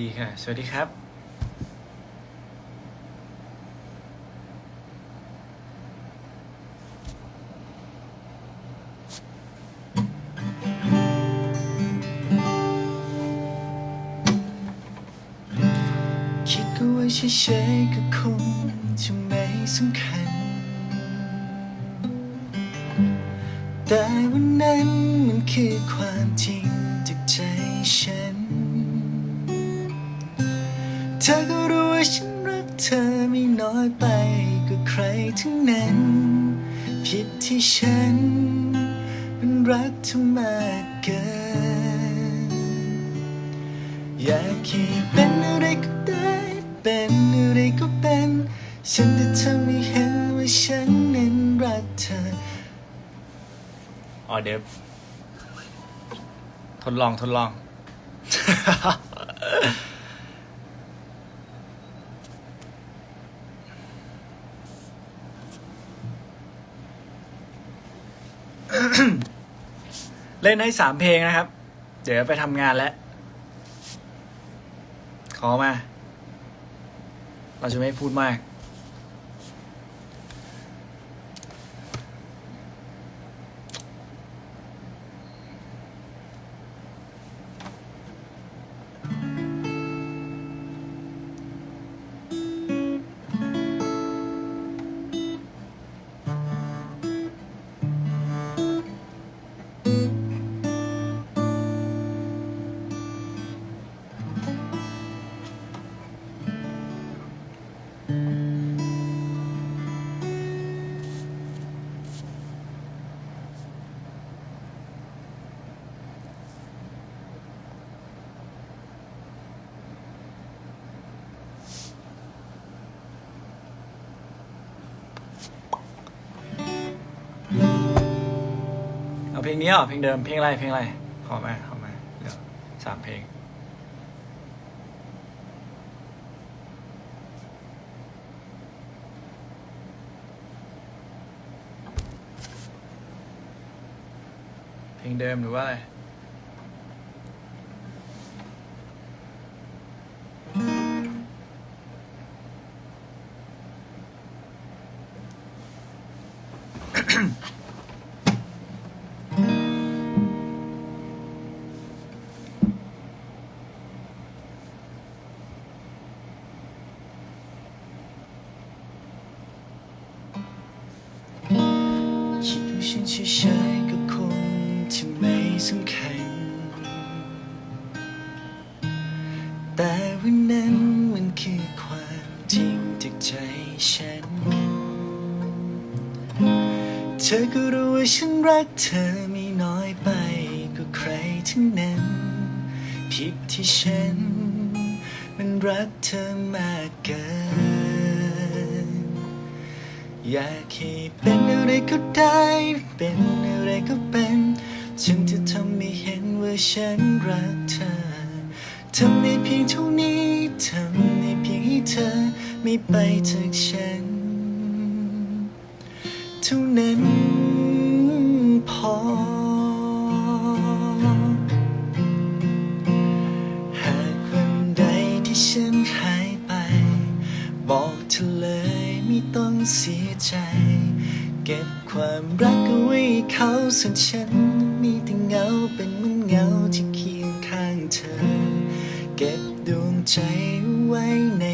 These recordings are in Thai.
ดีค่ะ สวัสดีครับ คิดเอาไว้เฉยๆก็คงจะไม่สำคัญ แต่วันนั้นมันคือความจริง ธอก็รู้ว่าฉันรักเธอไม่น้อยไปกว่าใครทั้งนั้น ผิดที่ฉันมันรักเธอมากเกิน อยากให้เป็นอะไรก็ได้ เป็นอะไรก็เป็น ฉันจะทำให้เห็นว่าฉันนั้นรักเธอออเดฟทดลองทดลอง เล่นให้สามเพลงนะครับ เดี๋ยวไปทำงานแล้ว ขอมา เราจะไม่พูดมาก เพลงนี้เหรอเพลงเดิมเพลงอะไรเพลงอะไรขอมาขอมาเดี๋ยวสามเพลงเพลงเดิมหรือว่าอะไร ฉันเฉยๆก็คงจะไม่สำคัญ แต่วันนั้นมันคือความจริงจากใจฉัน เธอก็รู้ว่าฉันรักเธอไม่น้อยไปกว่าใครทั้งนั้น ผิดที่ฉัน มันรักเธอมากเกิน อยากให้เป็นอะไรก็ได้ เป็นอะไรก็เป็น ฉันจะทำให้เห็นว่าฉันรักเธอ ทำในเพียงเท่านี้ ทำในเพียงให้เธอ ไม่ไปจากฉัน เก็บความรักเอาไว้เขาส่วนฉัน มีแต่เงาเป็นเหมือนเงาที่เคียงข้างเธอ เก็บดวงใจไว้ใน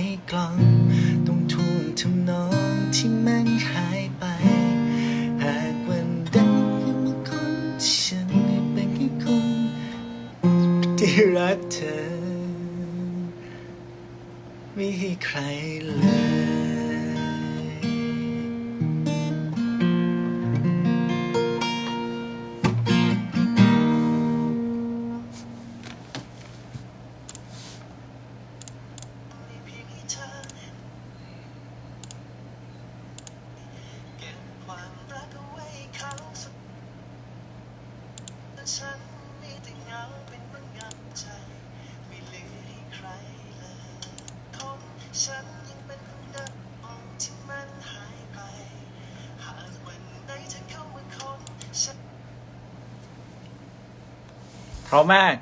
ราะมาก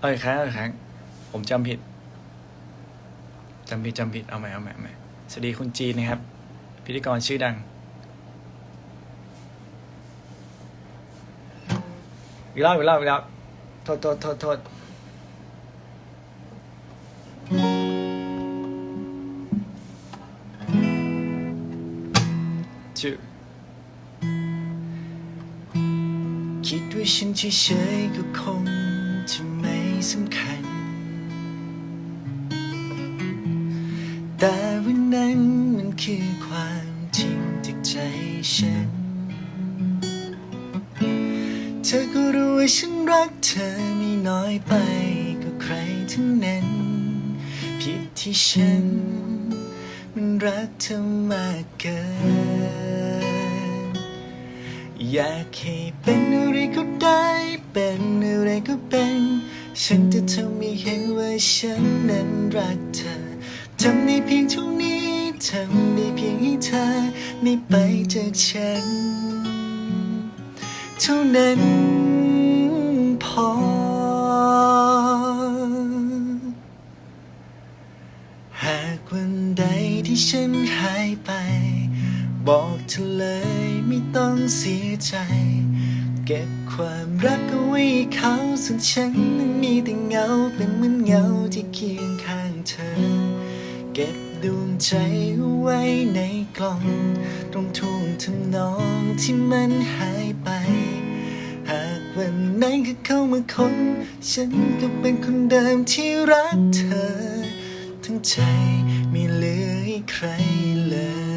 เอ้ยครั้งเอ้ยครั้งผมจำผิดจำผิดจำผิดเอาใหม่เอาใหม่เอาใหม่สวัสดีคุณจีนนะครับ พิธีกรชื่อดัง อีกรอบอีกรอบอีกรอบโทษโทษโทษโทษชื่อคิดว่าฉันเฉยๆก็คง สำคัญ แต่วันนั้นมันคือความจริงจากใจฉัน เธอก็รู้ว่าฉันรักเธอไม่น้อยไปกว่าใครทั้งนั้น ผิดที่ฉัน มันรักเธอมากเกินอยากให้เป็นอะไรก็ได้ เป็นอะไรก็เป็น ฉันจะทำให้เห็นว่าฉันนั้นรักเธอทำได้เพียงเท่านี้ทำได้เพียงให้เธอไม่ไปจากฉัน เท่านั้นพอ หากวันใดที่ฉันหายไป บอกเธอเลยไม่ต้องเสียใจ ก็บความรักเอาไว้เขาส่วนฉันนั้นมีแต่เงาเป็นเหมือนเงาที่เคียงข้างเธอ เก็บดวงใจเอาไว้ในกล่อง ตรงทุ่งทำนองที่มันหายไป หากวันไหนก็เข้ามาค้นฉันก็เป็นคนเดิมที่รักเธอ ทั้งใจไม่เหลือใใครเลย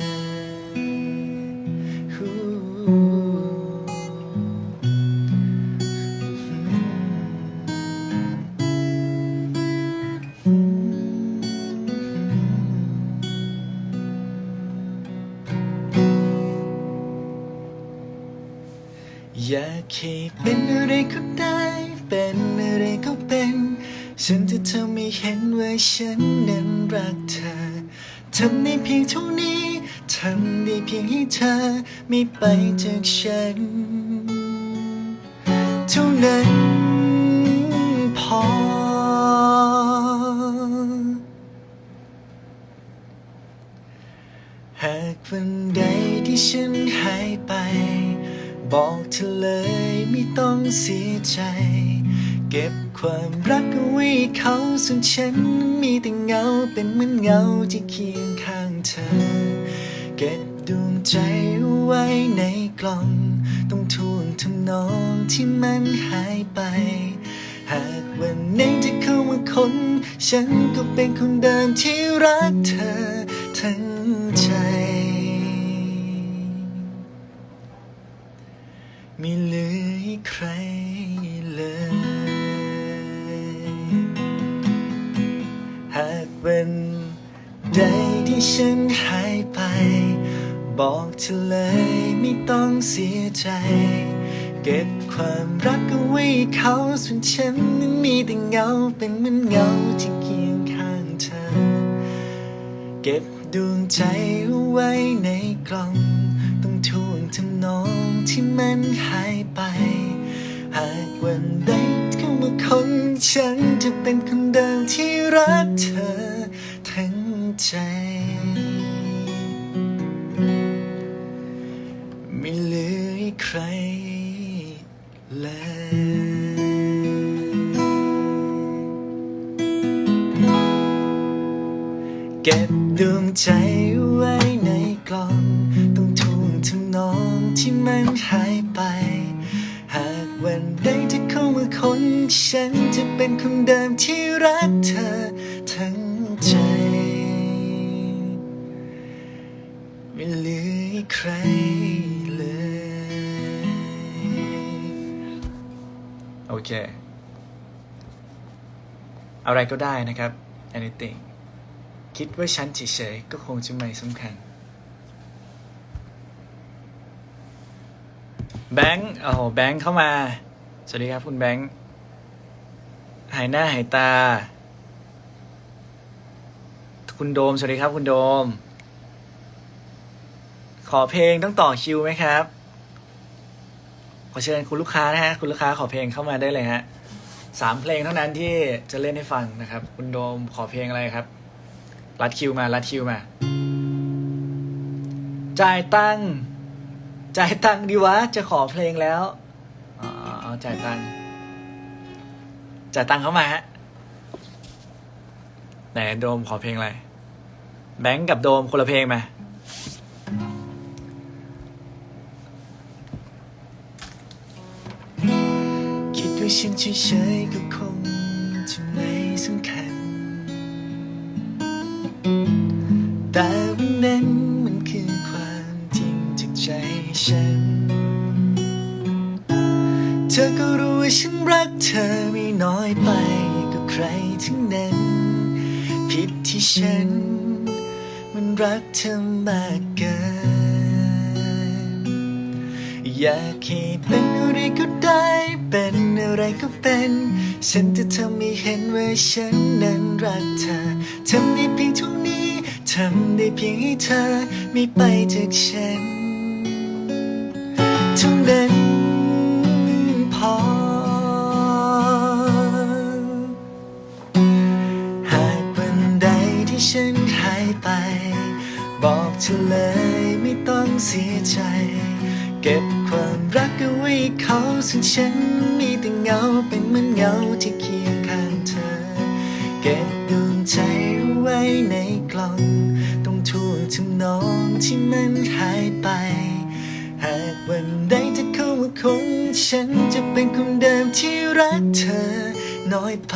เป็นอะไรก็ได้ เป็นอะไรก็เป็น ฉันจะทำให้เห็นว่าฉันนั้นรักเธอ ทำได้เพียงเท่านี้ ทำได้เพียงให้เธอไม่ไปจากฉัน เท่านั้นพอหากวันใดที่ฉันหายไป บอกเธอเลย ไม่ต้องเสียใจ เก็บความรักเอาไว้เขาส่วนฉันมีแต่เงาเป็นเหมือนเงาที่เคียงข้างเธอ เก็บดวงใจเอาไว้ในกล่อง ต้องทวงทำนองที่มันหายไป หากวันไหนจะเข้ามาค้นฉันก็เป็นคนเดิมที่รักเธอ ฉันหายไป บอกเธอเลยไม่ต้องเสียใจ เก็บความรักเอาไว้เขาส่วนฉันนั้นมีแต่เงาเป็นเหมือนเงาที่เคียงข้างเธอ เก็บดวงใจเอาไว้ในกล่อง ต้องทวงทำนองที่มันหายไป หากวันใดเข้ามาคนฉันจะเป็นคนเดิมที่รักเธอ ใจ ไม่เหลือใครเลยเก็บดวงใจไว้ในกล่อง ต้องทวงทำนองที่มันหายไป หากวันใดที่เข้ามาคน ฉันจะเป็นคนเดิมที่รักเธอ ใครเลย โอเค อะไรก็ได้นะครับ anything คิดว่าฉันเฉยๆก็คงจะไม่สำคัญ แบงค์โอ้โหแบงค์เข้ามา สวัสดีครับคุณแบงค์ หายหน้าหายตา คุณโดม สวัสดีครับคุณโดม ขอเพลงต้องต่อคิวไหมครับ ขอเชิญคุณลูกค้านะฮะ คุณลูกค้าขอเพลงเข้ามาได้เลยฮะสามเพลงเท่านั้นที่จะเล่นให้ฟังนะครับ คุณโดมขอเพลงอะไรครับ รัดคิวมา รัดคิวมา จ่ายตังจ่ายตังดีวะ จะขอเพลงแล้ว อ๋อจ่ายตังจ่ายตังเข้ามาฮะ ไหนโดมขอเพลงอะไร แบงก์กับโดมคนละเพลงมาคิ ฉันเฉยๆก็คงจะไม่สำคัญ แต่วันนั้นมันคือความจริงจากใจฉัน เธอก็รู้ว่าฉันรักเธอไม่น้อยไปกับใครทั้งนั้น ผิดที่ฉัน มันรักเธอมากเกิน อยากให้เป็นอะไรก็ ฉันจะทำให้เห็นว่าฉันนั้นรักเธอทำได้เพียงเท่านี้ทำได้เพียงให้เธอไม่ไปจากฉันเท่านั้นพอ หากวันใดที่ฉันหายไป บอกเธอเลยไม่ต้องเสียใจ เก็บความรักเอาไว้เขาซึ่งฉันมี เงาเป็นเหมือนเงาที่เคียงข้างเธอ เก็บดวงใจไว้ในกล่องต้องทวงทำนองที่มันหายไป หากวันใดจะเข้ามาคง ฉันจะเป็นคนเดิมที่รักเธอน้อยไป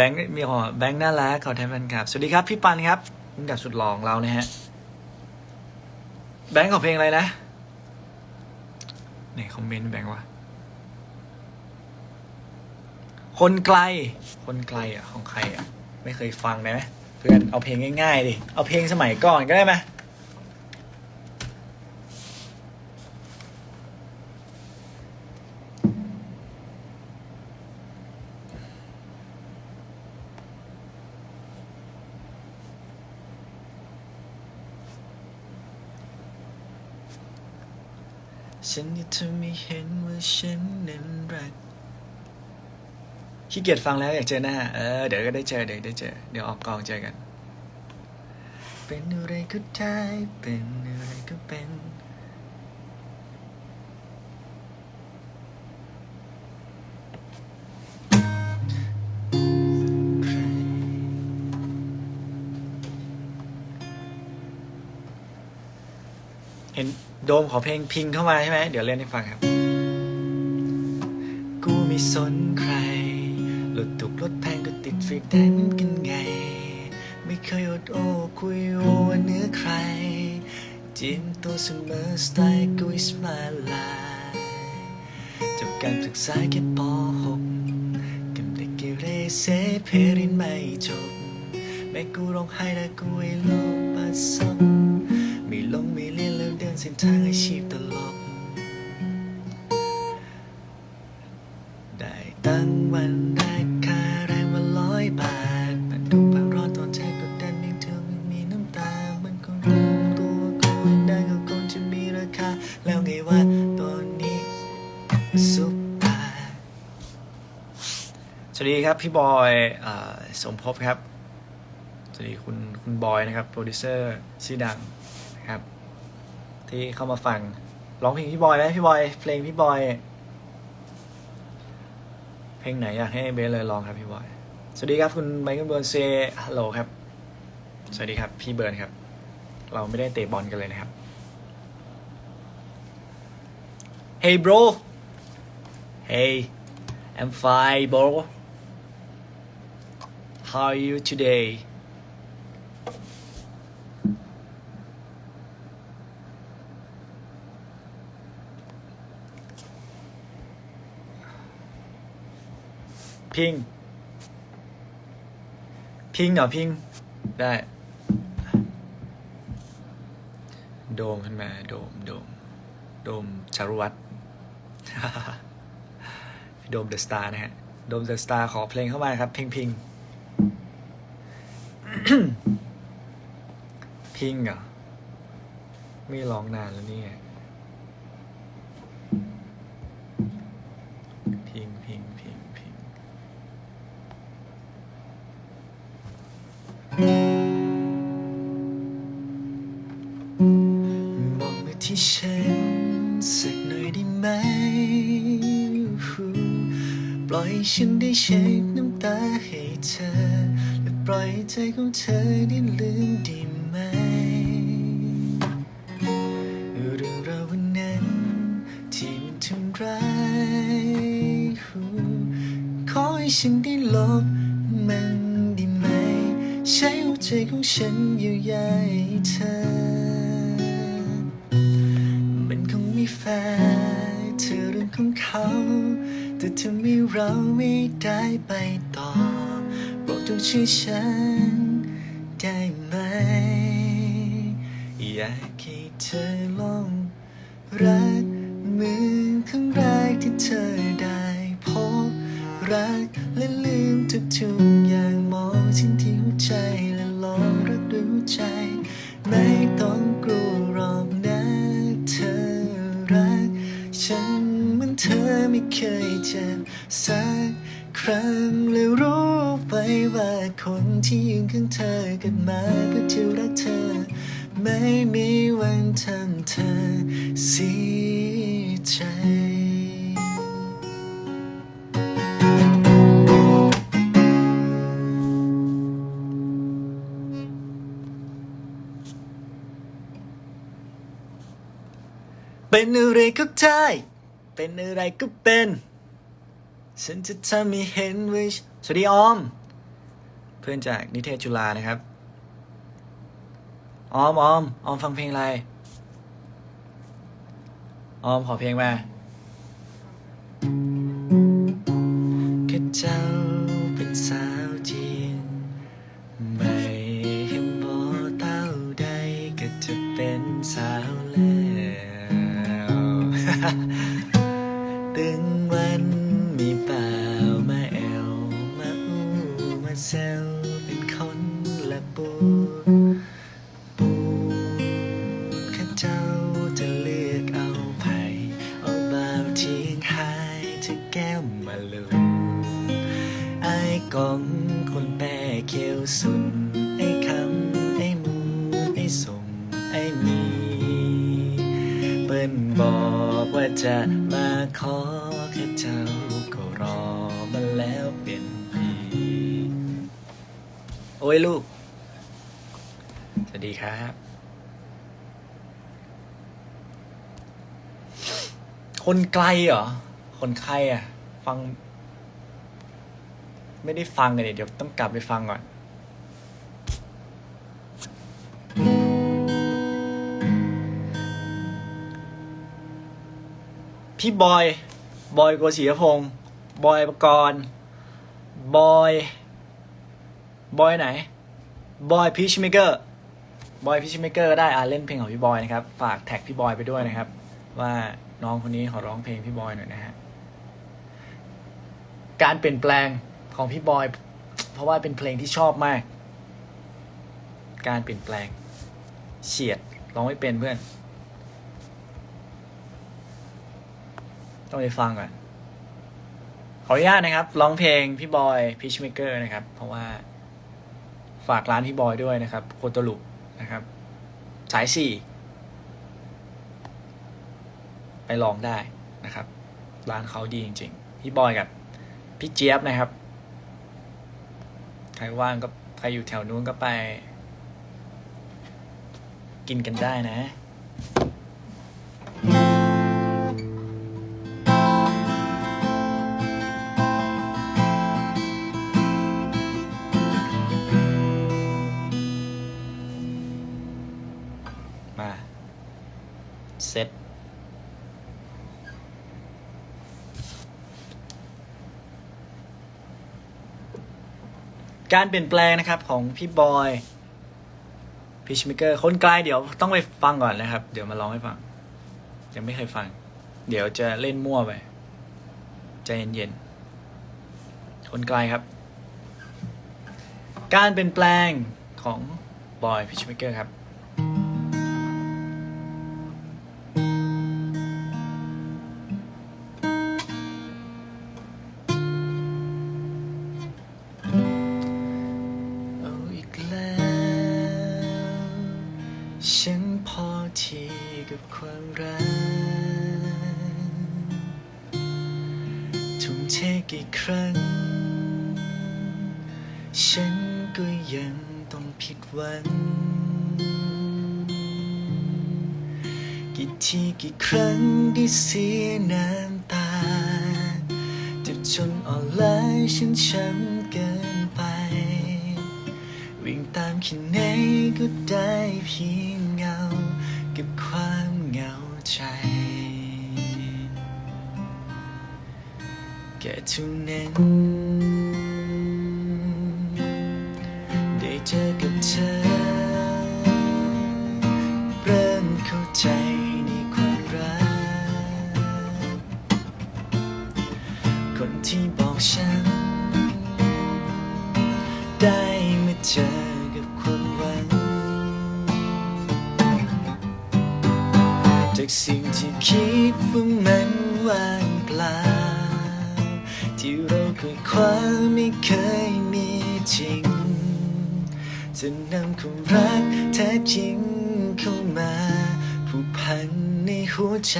บงค์มีขอแบงค์น่ารักขอแทนแฟนคลับ สวัสดีครับ พี่ปันครับพุ่งกับสุดหล่อของเรานะฮะ แบงค์ขอเพลงอะไรนะไหนคอมเมนต์แบงค์วะคนไกล คนไกลอะของใครอะ ไม่เคยฟังเลยไหมเพื่อนเอาเพลงง่ายๆดิ เอาเพลงสมัยก่อนก็ได้ไหม ฉันที่เธอไม่เห็นว่าฉันนั้นรักขี้เกียจฟังแล้วอยากเจอหน้า เออ เดี๋ยวก็ได้เจอ เดี๋ยวได้เจอ เดี๋ยวออกกองเจอกัน เป็นอะไรก็ได้ เป็นอะไรก็เป็น เห็นโดมขอเพลงพิงเข้ามาใช่ไหม เดี๋ยวเล่นให้ฟังครับ กูไม่สนใครรถถูกรถแพงก็ติดไฟแดงเหมือนกันไง ไม่เคยอดโอ้คุยโอว่าเนื้อใคร จิ้มตัวเสมอสไตล์กู is my life จบการศึกษาแค่ป .6 กับเด็กเกเรเซเพรินไม่จบ แม่กูร้องไห้แล้วกูให้ลูกปัสสบไม่ลงไม่เรียนแล้ว เดินเส้นทางอาชีพตลก ได้ตั้งวันแรกค่าแรงวันร้อยบาทมันดูปากร้อนตอนใจกดดันยังเธอไม่มีน้ำตา มันก็รู้ตัวกูได้ก็คงจะมีราคา แล้วไงวะตอนนี้ซุปตาสวัสดีครับพี่บอยเอ่อสมภพครับสวัสดีคุณคุณบอยนะครับโปรดิวเซอร์ชื่อดังนะครับ ที่เข้ามาฟังร้องเพลงพี่บอยไหมพี่บอย เพลงพี่บอย เพลงไหนอยากให้เบสเลยลองครับพี่บอย สวัสดีครับคุณไมเคิลเบิร์นเซฮัลโหลครับ สวัสดีครับ พี่เบิร์นครับ เราไม่ได้เตะบอลกันเลยนะครับ Hey bro Hey I'm fine bro How are you today? Ping พิงเหรอพิง ได้ โดมขึ้นมา โดม โดม โดมชารุวัตรโดมเดอะสตาร์นะฮะ โดมเดอะสตาร์ขอเพลงเข้ามาครับ พิงพิง พิงเหรอ ไม่ร้องนานแล้วนี่ ฉันได้เช็ดน้ำตาให้เธอ และปล่อยใจของเธอได้ลืมด้ไหม เรื่องราววันนั้นที่มันทำร้ายขอให้ฉันได้ลบมันด้ไหม ใช้หัวใจของฉันเยียวยาให้เธอ มันคงไม่แฟร์เธอเรื่องของเขา แต่ทำให้เราไม่ได้ไปต่อบอกต้องชื่อฉันได้ไหม อยากให้เธอลองรักเหมือนครั้งแรกที่เธอได้พบรักและลืมทุกๆอย่างมองทิ้งที่หัวใจและลองรักด้วยหัวใจ ไม่ต้องกลัวรอก ไม่เคยเจ็บสักครั้งและรู้ไปว่าคนที่ยืนข้างเธอเกิดมาเพื่อจะรักเธอ ไม่มีวันทำเธอเสียใจเป็นอะไรก็ได้ เป็นอะไรก็เป็น ฉันจะทำให้เห็นว่าสวัสดีออม เพื่อนจากนิเทศจุฬานะครับ ออมออมออมฟังเพลงอะไร ออมขอเพลงมา เขียวสุน ไอ้คำ ไอ้มู ไอ้ส่ง ไอ้มี เปิ้นบอกว่าจะมาขอข้าเจ้าก็รอมาแล้วเป็นปีโอ้ยลูก สวัสดีครับคนไกลเหรอ คนใครอะฟัง ไม่ได้ฟังกันเลยเดี๋ยวต้องกลับไปฟังก่อนพี่บอย บอยโกศิยพงศ์บอยประกรณ์บอย บอยไหน บอยพีชเมเกอร์ บอยพีชเมเกอร์ได้อ่าเล่นเพลงของพี่บอยนะครับ ฝากแท็กพี่บอยไปด้วยนะครับ ว่าน้องคนนี้ขอร้องเพลงพี่บอยหน่อยนะฮะ การเปลี่ยนแปลง ของพี่บอย เพราะว่าเป็นเพลงที่ชอบมาก การเปลี่ยนแปลง เฉียดร้องไม่เป็นเพื่อน ต้องไปฟังก่อนขออนุญาตนะครับร้องเพลงพี่บอยพีชเมเกอร์นะครับ เพราะว่าฝากร้านพี่บอยด้วยนะครับโคโตรุนะครับ สายสี่ไปลองได้นะครับ ร้านเขาดีจริง ๆ พี่บอยกับพี่เจี๊ยบนะครับ ครว่างก็ใครอยู่แถวนู้นก็ไป กินกันได้นะมาเซต การเปลี่ยนแปลงนะครับของพี่บอยพิชมิเกอร์คนไกลเดี๋ยวต้องไปฟังก่อนนะครับ เดี๋ยวมาร้องให้ฟัง ยังไม่เคยฟัง เดี๋ยวจะเล่นมั่วไปใจเย็นๆคนไกลครับ การเปลี่ยนแปลงของบอยพิชมิเกอร์ครับ กี่ทีกี่ครั้งที่เสียน้ำตาเจ็บจนอ่อนล้าฉันช้ำเกินไป วิ่งตามแค่ไหนก็ได้เพียงเงา เก็บความเหงาใจแค่เท่านั้น ไม่เคยมีจริง จะนำความรักแท้จริงเข้ามาผูกพันในหัวใจ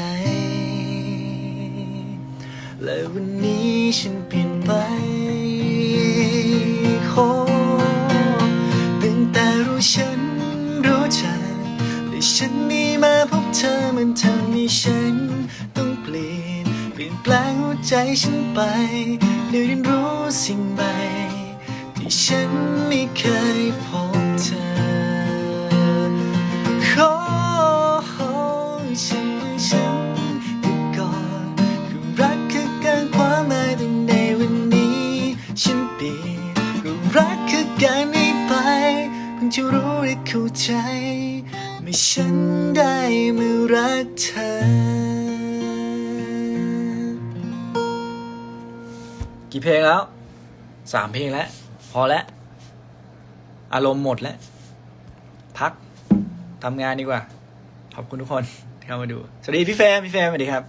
และวันนี้ฉันเปลี่ยนไปโอ้ตั้งแต่รู้ฉันรู้ใจและฉันนี้มาพบเธอมันทำให้ฉัน นเปลี่ยนแปลงหัวใจฉันไปได้เรียนรู้สิ่งใหม่ ที่ฉันไม่เคยพบเธอขอฉันฉันแต่ก่อนคือรักคือการความหมายแต่ในวันนี้ ฉันเปลี่ยนรู้รักคือการไม่ไปเพิ่งจะรู้และเข้าใจ ไม่ฉันได้มารักเธอ กี่เพลงแล้วสามเพลงแล้ว พอแล้ว อารมณ์หมดแล้ว พักทำงานดีกว่า ขอบคุณทุกคนที่เข้ามาดู สวัสดีพี่เฟมพี่เฟมสวัสดีครับ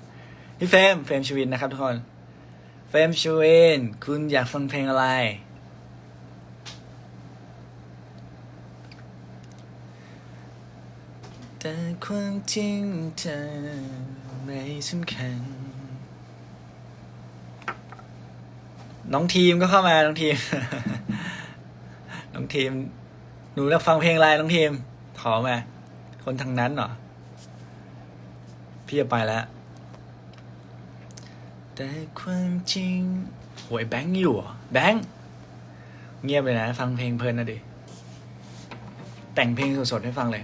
พี่เฟมเฟมชวินนะครับทุกคนเฟมชวินคุณอยากฟังเพลงอะไร แต่ความจริงเธอไม่สำคัญ น้องทีมก็เข้ามาน้องทีม น้องทีม หนูอยากฟังเพลงอะไรน้องทีม ขอมา คนทางนั้นเหรอ พี่จะไปแล้ว แต่ความจริงโหยแบงค์อยู่แบงค์เงียบเลยนะ ฟังเพลงเพลินนะดิ แต่งเพลงสดๆให้ฟังเลย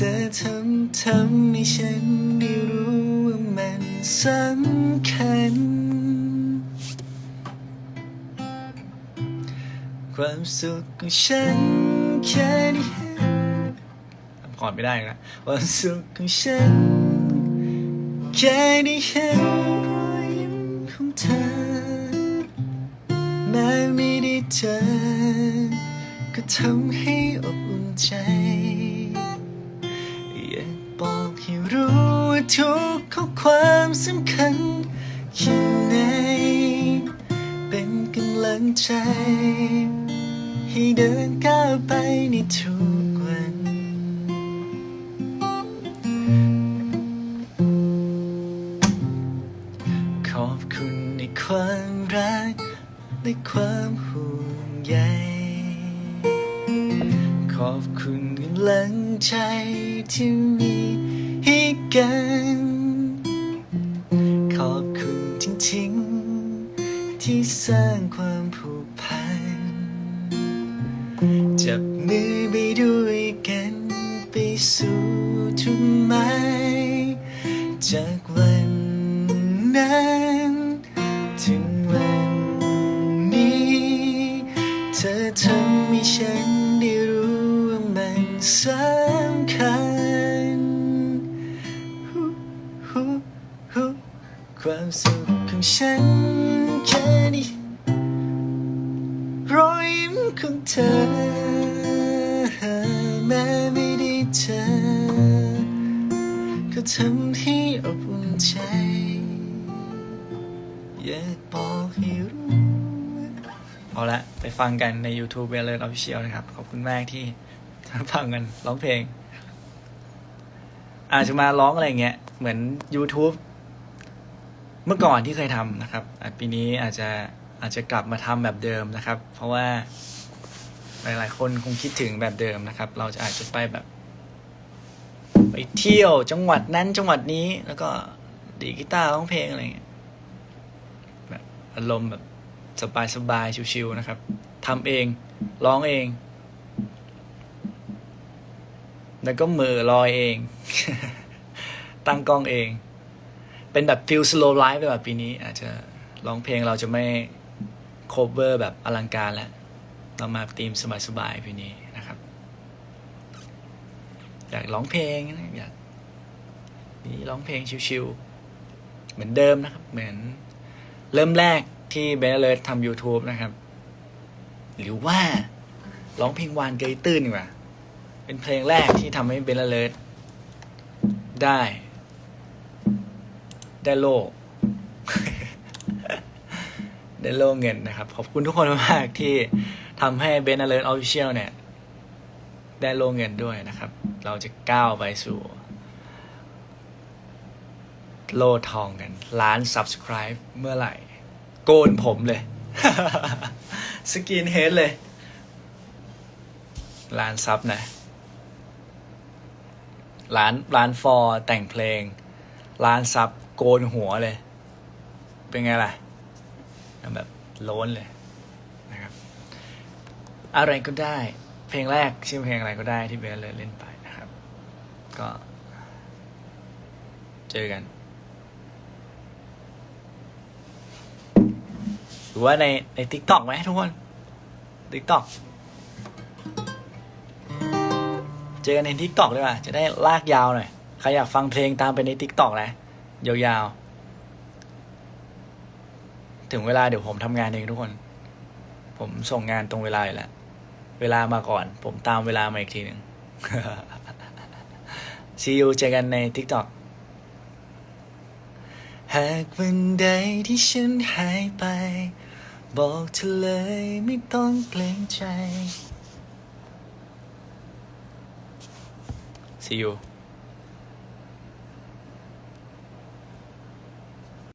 เธอทำทำให้ฉันได้รู้ว่ามันสำคัญ ความสุขของฉันแค่ได้เห็นทำก่อนไม่ได้นะความสุขของฉันแค่ได้เห็นรอยยิ้มของเธอแม้ไม่ได้เจอก็ทำให้อบอุ่นใจ ความสำคัญแค่ไหนเป็นกำลังใจ ให้เดินก้าวไปในทุกวันขอบคุณในความรักและความห่วงใยขอบคุณกำลังใจที่มีให้กัน จริง ๆ ที่สร้างความ ฉันแค่นี้รอยยิ้มของเธอ แม้ไม่ได้เจอก็ทำให้อบอุ่นใจ อยากบอกให้รู้เอาละไปฟังกันใน YouTube เวลเลอร์ออฟฟิเชียลนะครับ ขอบคุณมากที่ฟังกันร้องเพลง อาจจะมาร้องอะไรเงี้ย เหมือน YouTube เมื่อก่อนที่เคยทำนะครับปีนี้อาจจะอาจจะกลับมาทำแบบเดิมนะครับ เพราะว่าหลาย ๆ คนคงคิดถึงแบบเดิมนะครับ เราจะอาจจะไปแบบ ไปเที่ยวจังหวัดนั้นจังหวัดนี้ แล้วก็ดีกีตาร์ร้องเพลงอะไรเงี้ยแบบอารมณ์แบบสบายๆชิวๆนะครับทำเองร้องเอง แล้วก็มือลอยเอง ตั้งกล้องเอง เป็นแบบฟิลสโลว์ไลฟ์ไปแบบปีนี้ อาจจะร้องเพลงเราจะไม่โคเวอร์แบบอลังการแล้ว เรามาธีมสบายๆปีนี้นะครับ อยากร้องเพลงอยากมีร้องเพลงชิวๆเหมือนเดิมนะครับ เหมือนเริ่มแรกที่เบนเลอร์ทำ YouTube นะครับ หรือว่าร้องเพลงวานเกยตื้นดีกว่า เป็นเพลงแรกที่ทำให้เบนเลอร์ได้ ได้โล่ได้โล่เงินนะครับ ขอบคุณทุกคนมากที่ทำให้เบนเลอร์ออฟฟิเชียลเนี่ย ได้โล่เงินด้วยนะครับ เราจะก้าวไปสู่ โล่ทองกันล้าน subscribe เมื่อไหร่ โกนผมเลย สกินเฮดเลยล้านซับนะล้านล้านฟอร์แต่งเพลงล้านซับ โกนหัวเลย เป็นไงล่ะแบบโล้นเลยนะครับ อะไรก็ได้ เพลงแรกชื่อเพลงอะไรก็ได้ที่เบนเลยเล่นไปนะครับ ก็ เจอกันหรือว่าในในทิกตอกไหมทุกคนทิกตอกเจอกันในทิกตอกด้วยป่ะจะได้ลากยาวหน่อย ใครอยากฟังเพลงตามไปในทิกตอกนะ ยาวๆ ถึงเวลาเดี๋ยวผมทำงานเองทุกคน ผมส่งงานตรงเวลาอยู่แล้วเวลามาก่อน ผมตามเวลามาอีกทีหนึ่งซีอูเจอกันใน TikTok หากวันใดที่ฉันหายไป บอกเธอเลยไม่ต้องเกรงใจ See you